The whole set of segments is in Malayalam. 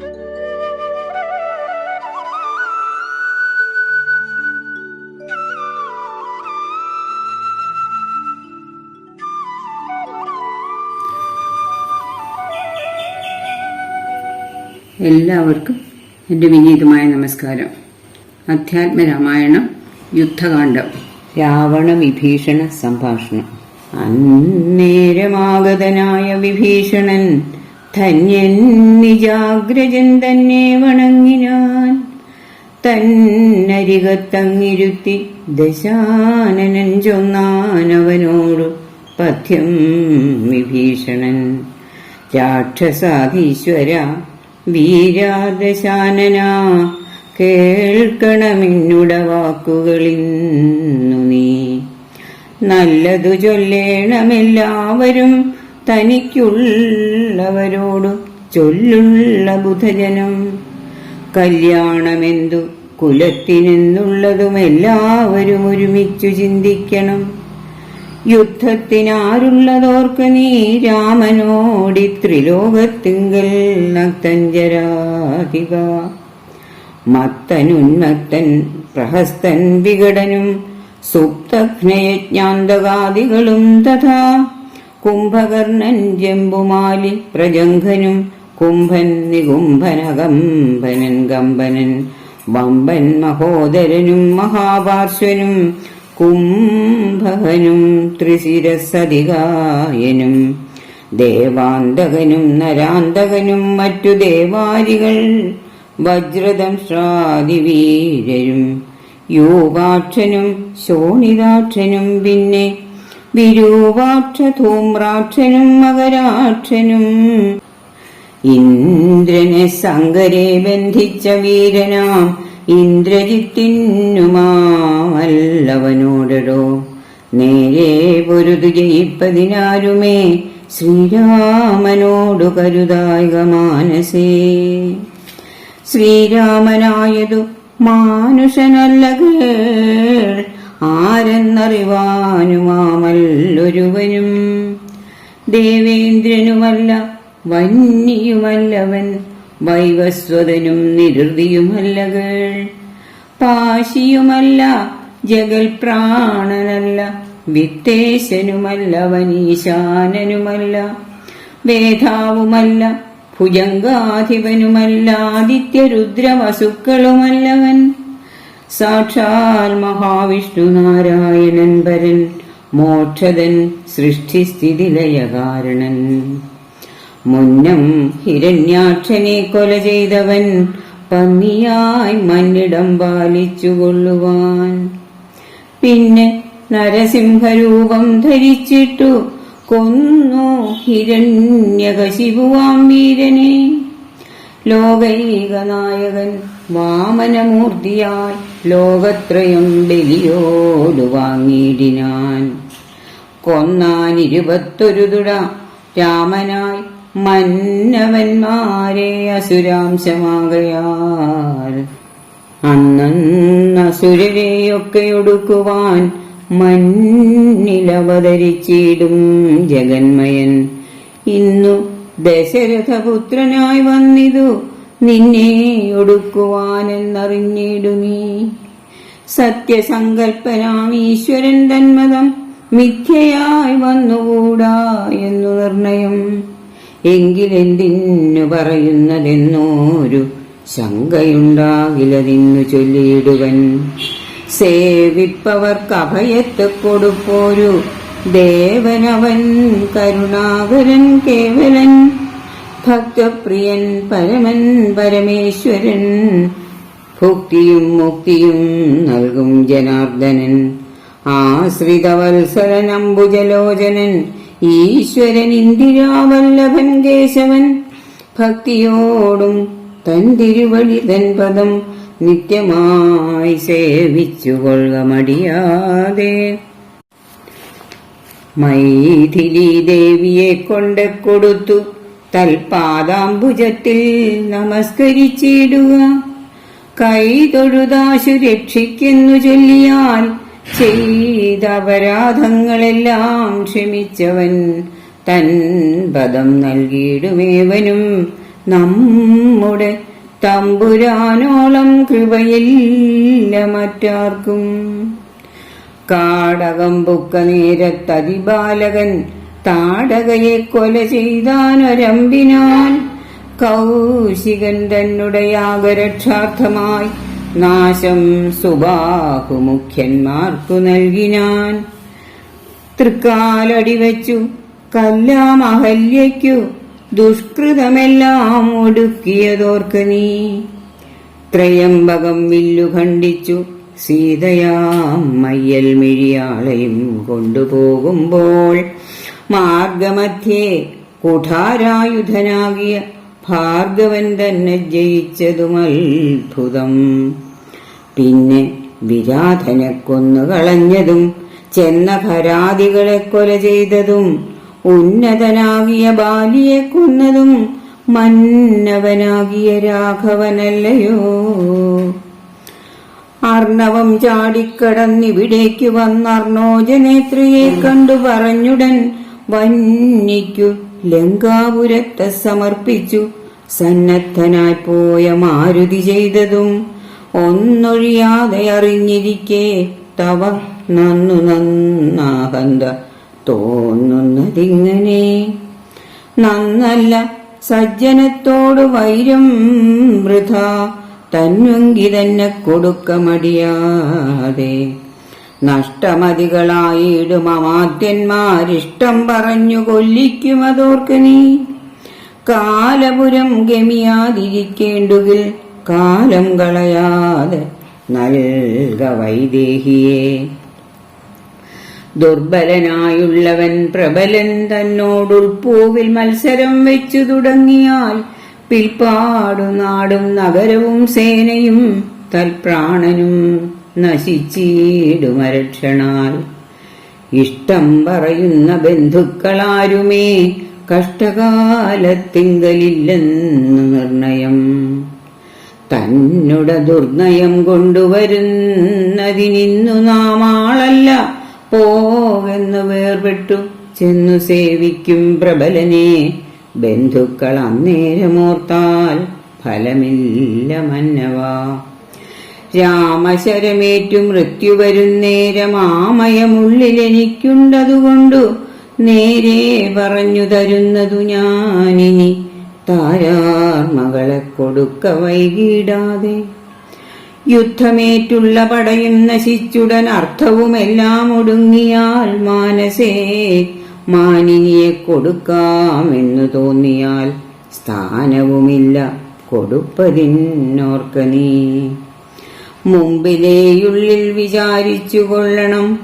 എല്ലാവർക്കും എന്റെ വിനീതമായ നമസ്കാരം. അധ്യാത്മരാമായണം യുദ്ധകാന്ഡം രാവണ വിഭീഷണ സംഭാഷണം. അന്നേരമാഗതനായ വിഭീഷണൻ ധന്യൻ നിജാഗ്രജൻ തന്നെ വണങ്ങിനാൻ തന്നരികത്തങ്ങിരുത്തി ദശാനനൻ ചൊന്നാനവനോടു പഥ്യം വിഭീഷണൻ. രാക്ഷസാധീശ്വര വീരാദശാനനാ കേൾക്കണമെന്നുട വാക്കുകളിന്നു നീ. നല്ലതു ചൊല്ലേണമെല്ലാവരും തനിക്കുള്ളവരോടു ചൊല്ലുള്ള ബുധജനം. കല്യാണമെന്തു കുലത്തിനെന്നുള്ളതും എല്ലാവരും ഒരുമിച്ചു ചിന്തിക്കണം. യുദ്ധത്തിനാരുള്ളതോർക്ക് നീ രാമനോടി ത്രിലോകത്തിങ്കൽ നക്തഞ്ചരാധിക മത്തനുന്മത്തൻ പ്രഹസ്തൻ വികടനും സുപ്തഘ്നയജ്ഞാന്തകാദികളും തഥാ കുംഭകർണൻ ജംബുമാലി പ്രജംഘനും കുംഭൻ നികുംഭനകമ്പനൻ കമ്പനൻ വമ്പൻ മഹോദരനും മഹാപാർശ്വനും കുംഭകനും ത്രിശിരസധികായനും ദേവാന്തകനും നരാന്തകനും മറ്റു ദേവാരികൾ വജ്രദംശ്രാദിവീരരും യോഗാക്ഷനും ശോണിതാക്ഷനും പിന്നെ വിരൂപാക്ഷ ധൂമ്രാക്ഷനും മകരാക്ഷനും. ഇന്ദ്രനെ സങ്കരെ ബന്ധിച്ച വീരനാം ഇന്ദ്രജിത്തിനുമാവല്ലവനോടോ നേരെ പൊരുതു ജയിപ്പതിനാരുമേ ശ്രീരാമനോടു കരുതായിക മാനസേ. ശ്രീരാമനായതു മാനുഷനല്ല കേൾ ആരെന്നറിവാനുമാമല്ലൊരുവനും ദേവേന്ദ്രനുമല്ല വന്യയുമല്ലവൻ വൈവസ്വതനും നിരുതിയുമല്ല കേൾ പാശിയുമല്ല ജഗൽപ്രാണനല്ല വിത്തേശനുമല്ല വനീശാനനുമല്ല വേധാവുമല്ല ഭുജങ്കാധിപനുമല്ല ആദിത്യരുദ്രവസുക്കളുമല്ലവൻ. സാക്ഷാൽ മഹാവിഷ്ണു നാരായണൻ പരൻ മോക്ഷതൻ സൃഷ്ടിസ്ഥിതിലയകാരണൻ. മുന്നം ഹിരണ്യാക്ഷനെ കൊല ചെയ്തവൻ പന്നിയായി മന്നിടം പാലിച്ചുകൊള്ളുവാൻ. പിന്നെ നരസിംഹരൂപം ധരിച്ചിട്ടു കൊന്നു ഹിരണ്യകശിപുവാം വീരനെ. ലോകൈകനായകൻ വാമനമൂർത്തിയായി ലോകത്രയം ബലിയോടു വാങ്ങിയിടിനാൻ. കൊന്നാൻ ഇരുപത്തൊരു തുട രാമനായി മന്നവന്മാരെ അസുരാംശമാകയാൽ. അന്നസുരരെയൊക്കെ ഒടുക്കുവാൻ മണ്ണിലവതരിച്ചിടും ജഗന്മയൻ. ഇന്നു ദശരഥപുത്രനായി വന്നിതു. നിന്നെ ഒടുക്കുവാനെന്നറിഞ്ഞിടു നീ. സത്യസങ്കൽപ്പനാം ഈശ്വരൻ തന്മതം മിഥ്യയായി വന്നുകൂടാ എന്നു നിർണയം. എങ്കിലെന്തിന്നു പറയുന്നതെന്നോരു ശങ്കയുണ്ടാകിലതിന്നു ചൊല്ലിയിടുവൻ. സേവിപ്പവർക്ക് അഭയത്തെ കൊടുപ്പോരു ദേവനവൻ കരുണാകരൻ കേവലൻ ഭക്തപ്രിയൻ പരമൻ പരമേശ്വരൻ ഭുക്തിയും മുക്തിയും നൽകും ജനാർദ്ദനൻ ആശ്രിതവത്സരൻ അംബുജലോചനൻ ഈശ്വരൻ ഇന്ദിരാവല്ലഭൻ കേശവൻ ഭക്തിയോടും തൻ തിരുവടി തൻ പദം നിത്യമായി സേവിച്ചുകൊള്ളുക മടിയാതെ. മൈഥിലി ദേവിയെ കൊണ്ട് കൊടുത്തു. തൽപാദാംബുജത്തിൽ നമസ്കരിച്ചിടുക. കൈ തൊഴുതാശു രക്ഷിക്കുന്നു ചൊല്ലിയാൽ ചെയ്ത അപരാധങ്ങളെല്ലാം ക്ഷമിച്ചവൻ തൻ പദം നൽകിയിടുമേവനും. നമ്മുടെ തമ്പുരാനോളം കൃപയില്ല മറ്റാർക്കും. കാടകം പുക്ക നേരത്തതിബാലകൻ താടകയെ കൊല ചെയ്താനൊരമ്പിനാൻ കൗശികൻ തന്നുടയാകരക്ഷാർത്ഥമായി നാശം സുബാഹുമുഖ്യന്മാർക്കു നൽകിനാൻ. തൃക്കാലടി വെച്ചു കല്ലാമഹല്യയ്ക്കു ദുഷ്കൃതമെല്ലാം ഒടുക്കിയതോർക്ക് നീ ത്രയംബകം വില്ലു ഖണ്ഡിച്ചു സീതയാം മയ്യൽ മിഴിയാളെയും കൊണ്ടുപോകുമ്പോൾ മാർഗമധ്യേ കുഠാരായുധനാകിയ ഭാർഗവൻ തന്നെ ജയിച്ചതും അത്ഭുതം. പിന്നെ വിരാധനെ കൊന്നുകളഞ്ഞതും ചെന്ന ഖരാദികളെ കൊല ചെയ്തതും ഉന്നതനാകിയ ബാലിയെ കൊന്നതും മന്നവനാകിയ രാഘവനല്ലയോ? അർണവം ചാടിക്കടന്നിവിടേക്ക് വന്നർണോജനേത്രിയെ കണ്ടു പറഞ്ഞുടൻ വന്നിക്കു ലങ്കാപുരത്തെ സമർപ്പിച്ചു. സന്നദ്ധനായി പോയ മാരുതി ചെയ്തതും ഒന്നൊഴിയാതെ അറിഞ്ഞിരിക്കെ തവ നന്നു നന്നാകന്ത തോന്നുന്നതിങ്ങനെ. നന്നല്ല സജ്ജനത്തോട് വൈരം വൃഥ തന്നുങ്കി തന്നെ കൊടുക്ക മടിയാതെ നഷ്ടമതികളായിടും അമാത്യന്മാരിഷ്ടം പറഞ്ഞു കൊല്ലിക്കുമതോർക്ക് നീ. കാലപുരം ഗമിയാതിരിക്കേണ്ടുകിൽ കാലം കളയാതെ നൽക വൈദേഹിയെ. ദുർബലനായുള്ളവൻ പ്രബലൻ തന്നോടുൾപ്പൂവിൽ മത്സരം വെച്ചു തുടങ്ങിയാൽ പിൽപ്പാടു നാടും നഗരവും സേനയും തൽപ്രാണനും നശിച്ചിടുമരക്ഷണാൽ ഇഷ്ടം പറയുന്ന ബന്ധുക്കളാരുമേ കഷ്ടകാലത്തിങ്കലില്ലെന്നു നിർണയം. തന്നുട ദുർനയം കൊണ്ടുവരുന്നതിനിന്നു നാം ആളല്ല പോകെന്നു വേർപെട്ടു ചെന്നു സേവിക്കും പ്രബലനെ. ബന്ധുക്കൾ അന്നേരമോർത്താൽ ഫലമില്ല മന്നവാ. രാമശരമേറ്റു മൃത്യു വരുന്നേരമാമയമുള്ളിലെനിക്കുണ്ടതുകൊണ്ടു നേരെ പറഞ്ഞു തരുന്നതു ഞാനിനി താരാർ മകളെ കൊടുക്ക വൈകിടാതെ. യുദ്ധമേറ്റുള്ള പടയും നശിച്ചുടൻ അർത്ഥവുമെല്ലാം ഒടുങ്ങിയാൽ മാനസേ മാനിനിയെ കൊടുക്കാമെന്നു തോന്നിയാൽ സ്ഥാനവുമില്ല. കൊടുപ്പതിന്നോർക്ക നീ. മുമ്പിലേയുള്ളിൽ വിചാരിച്ചു കൊള്ളണം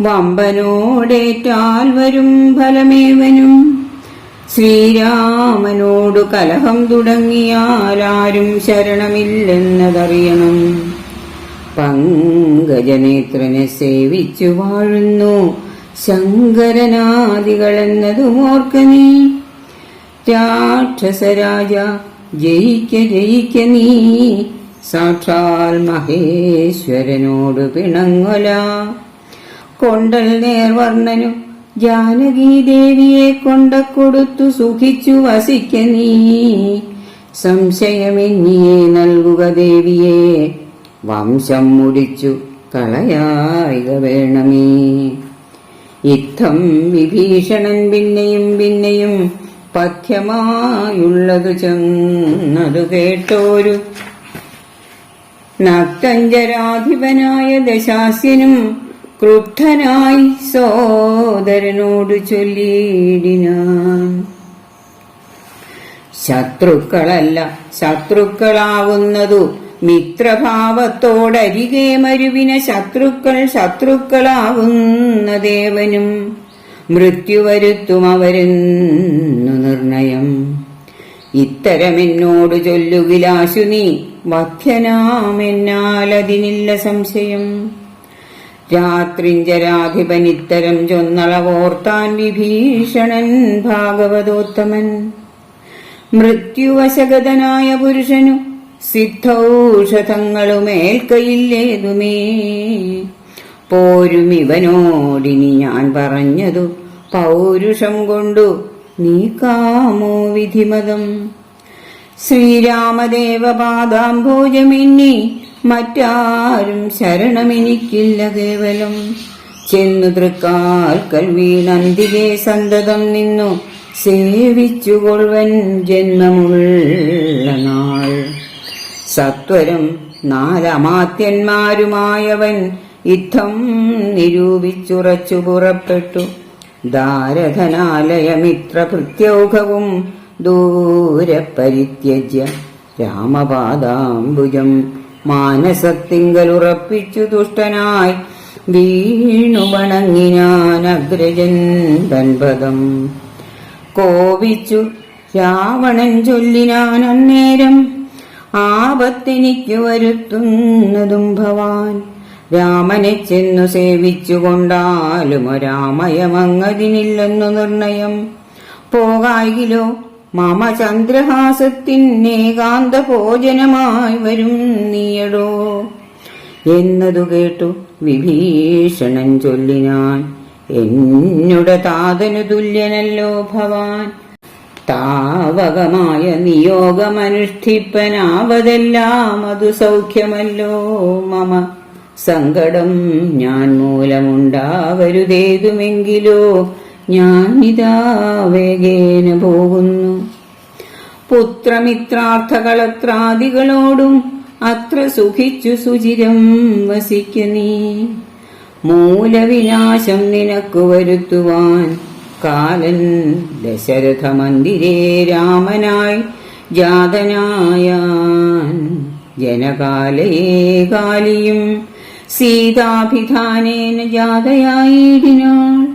വമ്പനോടേറ്റാൽ വരും ഫലമേവനും. ശ്രീരാമനോട് കലഹം തുടങ്ങിയാലാരും ശരണമില്ലെന്നതറിയണം. പങ്കജനേത്രനെ സേവിച്ചു വാഴുന്നു. ശങ്കരനാദികളെന്നതും ഓർക്ക നീ രാക്ഷസരാജ ജയിക്ക ജയിക്ക നീ. സാക്ഷാൽ മഹേശ്വരനോട് പിണങ്ങൊല. കൊണ്ടൽ നേർവർണനു ജാനകീദേവിയെ കൊണ്ട കൊടുത്തു സുഖിച്ചു വസിക്ക നീ. സംശയമെന്നിയെ നൽകുക ദേവിയെ വംശം മുടിച്ചു കളയായിക വേണമേ. യുദ്ധം വിഭീഷണൻ പിന്നെയും പിന്നെയും പഥ്യമായുള്ളതു ചെന്നതു കേട്ടോരു. നക്തഞ്ചരാധിപനായ ദശാസ്യനും ക്രുദ്ധനായി സോദരനോട് ചൊല്ലിയിടിനാൻ ശത്രുക്കളല്ല ശത്രുക്കളാവുന്നതു മിത്രഭാവത്തോടരികെ മരുവിന ശത്രുക്കൾ ശത്രുക്കളാവുന്ന ദേവനും മൃത്യുവരുത്തും നിർണയം. ഇത്തരമെന്നോട് ചൊല്ലുകിലാശു നീ വധ്യനാമെന്നാലതിനില്ല സംശയം. രാത്രിഞ്ചരാധിപനിത്തരം ചൊന്നളവോർത്താൻ വിഭീഷണൻ ഭാഗവതോത്തമൻ. മൃത്യുവശഗതനായ പുരുഷനു സിദ്ധൌഷധങ്ങളുമേൽക്കയില്ലേതുമേ? പോരും ഇവനോടിനി ഞാൻ പറഞ്ഞതു. പൗരുഷം കൊണ്ടു നീക്കാമോ വിധിമതം? ശ്രീരാമദേവപാദാംഭോജമെന്നി മറ്റാരും ശരണമെനിക്കില്ല കേവലം. ചെന്നു തൃക്കാൽക്കൽ വീണന്തികെ സന്തതം നിന്നു സേവിച്ചുകൊള്ളുവൻ ജന്മമുള്ള നാൾ. സത്വരം നാലമാത്യന്മാരുമായവൻ യുദ്ധം നിരൂപിച്ചുറച്ചു പുറപ്പെട്ടു. ദാരധനാലയമിത്ര കൃത്യൗഘവും ദൂരെ പരിത്യജ്യ രാമപാദാംബുജം മാനസത്തിങ്കലുറപ്പിച്ചു ദുഷ്ടനായി വീണു വണങ്ങിനാൻ തൻപദം കോപിച്ചു രാവണൻ ചൊല്ലിനാൻ അന്നേരം ആപത്തെനിക്കു വരുത്തുന്നതും ഭവാൻ. രാമനെ ചെന്നു സേവിച്ചുകൊണ്ടാലും രാമയമങ്ങതിനില്ലെന്നു നിർണയം. പോകായിലോ? മമ ചന്ദ്രഹാസത്തിനേകാന്ത ഭോജനമായി വരും നീയടോ? എന്നതു കേട്ടു വിഭീഷണൻ ചൊല്ലിനാൻ എന്നുടെ താതനു തുല്യനല്ലോ ഭവാൻ. താവകമായ നിയോഗമനുഷ്ഠിപ്പനാവതെല്ലാം അതു സൗഖ്യമല്ലോ. മമ സങ്കടം ഞാൻ മൂലമുണ്ടാവരുതേതുമെങ്കിലോ ഞാനിതാ വേഗേന പോകുന്നു. പുത്രമിത്രാർത്ഥകളത്രാദികളോടും അത്ര സുഖിച്ചു സുചിരം വസിക്ക നീ മൂലവിനാശം നിനക്കു വരുത്തുവാൻ കാലൻ ദശരഥ മന്ദിരേ രാമനായി ജാതനായാൻ ജനകാലയേ കാലിയും സീതാഭിധാനേന ജാതയായിടിനാൾ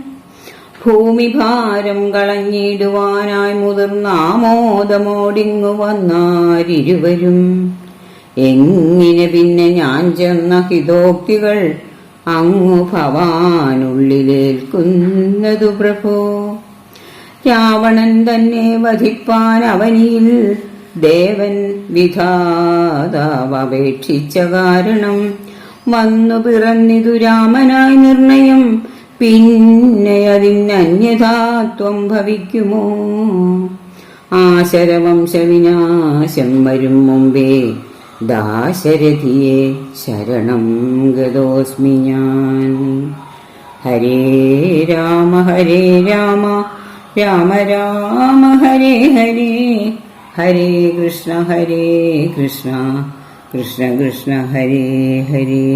ഭൂമിഭാരം കളഞ്ഞിടുവാനായി മുതിർന്ന ആമോദമോടിങ്ങു വന്നാരിരുവരും. എങ്ങിനെ പിന്നെ ഞാൻ ചെന്ന ഹിതോക്തികൾ അങ്ങു ഭവാനുള്ളിലേൽക്കുന്നതു പ്രഭോ. രാവണൻ തന്നെ വധിപ്പാൻ അവനിയിൽ ദേവൻ വിധാതാവപേക്ഷിച്ച കാരണം. വന്നു പിറന്നിതു രാമനായി നിർണയം പിന്നെ അതിനന്യഥാത്വം ഭവിക്കുമോ? ആശരവംശവിനാശം വരും മുമ്പേ ദാശരഥിയെ ശരണം ഗതോസ്മി ഞാൻ. ഹരേ രാമ ഹരേ രാമ രാമ രാമ ഹരേ ഹരേ. ഹരേ കൃഷ്ണ ഹരേ കൃഷ്ണ കൃഷ്ണ കൃഷ്ണ ഹരേ ഹരേ.